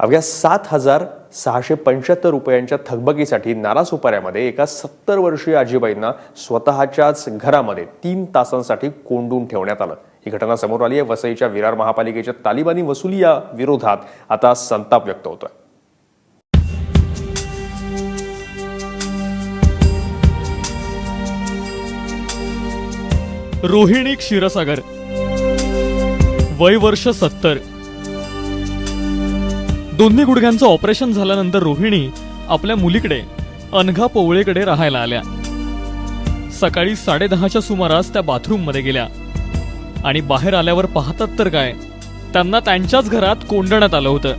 अवघ्या सात हजार सहाशे पंच्याहत्तर रुपयांच्या थकबकीसाठी नारासोपाऱ्यामध्ये एका सत्तर वर्षीय आजीबाईंना स्वतःच्याच घरामध्ये तीन तासांसाठी कोंडून ठेवण्यात आलं. ही घटना समोर आली आहे. वसईच्या विरार महापालिकेच्या तालिबानी वसुली या विरोधात आता संताप व्यक्त होतोय. रोहिणी क्षीरसागर. वय वर्ष सत्तर. दोन्ही गुडघ्यांचं ऑपरेशन झाल्यानंतर रोहिणी आपल्या मुलीकडे अनघा पोवळेकडे राहायला आल्या. सकाळी साडेदहाच्या सुमारास त्या बाथरूममध्ये गेल्या. आणि बाहेर आल्यावर पाहतात तर काय त्यांना त्यांच्याच घरात कोंडण्यात आलं होतं.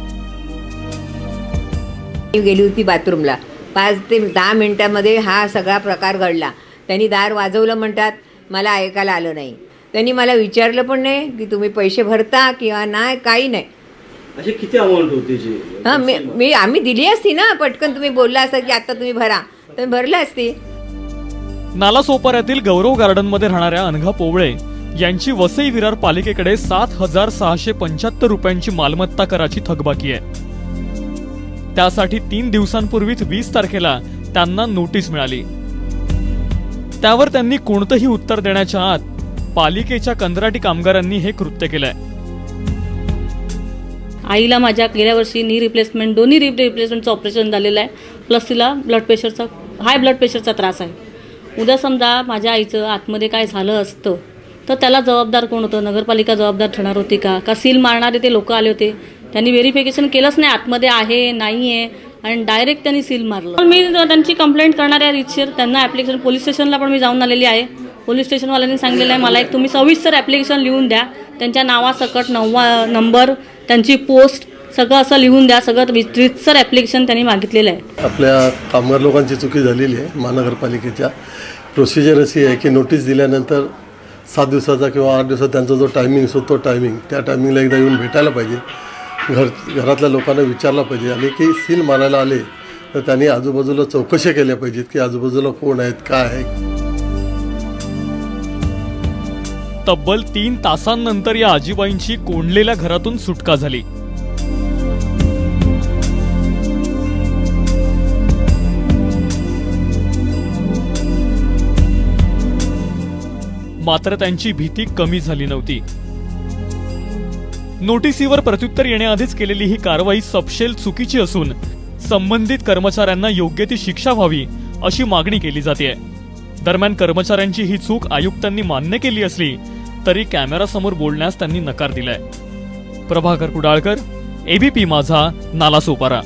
मी गेली होती बाथरूमला. पाच ते दहा मिनटामध्ये हा सगळा प्रकार घडला. त्यांनी दार वाजवलं म्हणतात मला ऐकायला आलं नाही. त्यांनी मला विचारलं पण नाही की तुम्ही पैसे भरता किंवा नाही काही नाही. अशी किती अमाऊंट होती जी? हां मी मी आम्ही दिली असती ना पटकन तुम्ही बोलला असता की आता तुम्ही भरा. तर भरलं असती. नालासोपाऱ्यातील गौरव गार्डनमध्ये राहणाऱ्या अनघा पोवळे यांची वसई विरार पालिकेकडे सात हजार सहाशे पंच्याहत्तर रुपयांची मालमत्ता कराची थकबाकी आहे. त्यासाठी तीन दिवसांपूर्वीच वीस तारखेला त्यांना नोटीस मिळाली. त्यावर त्यांनी कोणतंही उत्तर देण्याच्या आत पालिकेच्या कंत्राटी कामगारांनी हे कृत्य केलंय. आईला माझ्या गेल्या वर्षी नी रिप्लेसमेंट दोन्ही री रिप्लेसमेंटचं ऑपरेशन झालेलं आहे. प्लस तिला ब्लड प्रेशरचा हाय ब्लड प्रेशरचा त्रास आहे. उद्या समजा माझ्या आईचं आतमध्ये काय झालं असतं तर त्याला जबाबदार कोण होतं? नगरपालिका जबाबदार ठरणार होती का? का सील मारणारे ते लोक आले होते? त्यांनी व्हेरिफिकेशन केलंच नाही आतमध्ये आहे नाही आहे आणि डायरेक्ट त्यांनी सील मारलं. पण मी त्यांची कंप्लेंट करणार आहे रितशीर त्यांना ॲप्लिकेशन पोलीस स्टेशनला पण मी जाऊन आलेली आहे. पोलीस स्टेशनवाल्यांनी सांगितलेलं आहे मला एक तुम्ही सविस्तर ॲप्लिकेशन लिहून द्या. त्यांच्या नावासकट नववा नंबर त्यांची पोस्ट सगळं असं लिहून द्या सगळं विस्तृतसर ॲप्लिकेशन त्यांनी मागितलेलं आहे. आपल्या कामगार लोकांची चुकी झालेली आहे महानगरपालिकेच्या. प्रोसिजर अशी आहे की नोटीस दिल्यानंतर सात दिवसाचा किंवा आठ दिवसाचा त्यांचा जो टायमिंग असतो तो टायमिंग त्या टायमिंगला एकदा येऊन भेटायला पाहिजे. घर घरातल्या लोकांना विचारलं पाहिजे आणि की सील मारायला आले तर त्यांनी आजूबाजूला चौकशी केल्या पाहिजेत की आजूबाजूला कोण आहेत काय आहे तब्बल तीन तासांनंतर या आजीबाईंची कोंडलेल्या घरातून सुटका झाली. मात्र त्यांची भीती कमी झाली नव्हती. नोटिसीवर प्रत्युत्तर येण्याआधीच केलेली ही कारवाई सपशेल चुकीची असून संबंधित कर्मचाऱ्यांना योग्य ती शिक्षा व्हावी अशी मागणी केली जाते दरम्यान कर्मचाऱ्यांची ही चूक आयुक्तांनी मान्य केली असली तरी कॅमेरासमोर बोलण्यास त्यांनी नकार दिलाय. प्रभाकर कुडाळकर एबीपी माझा नालासोपारा.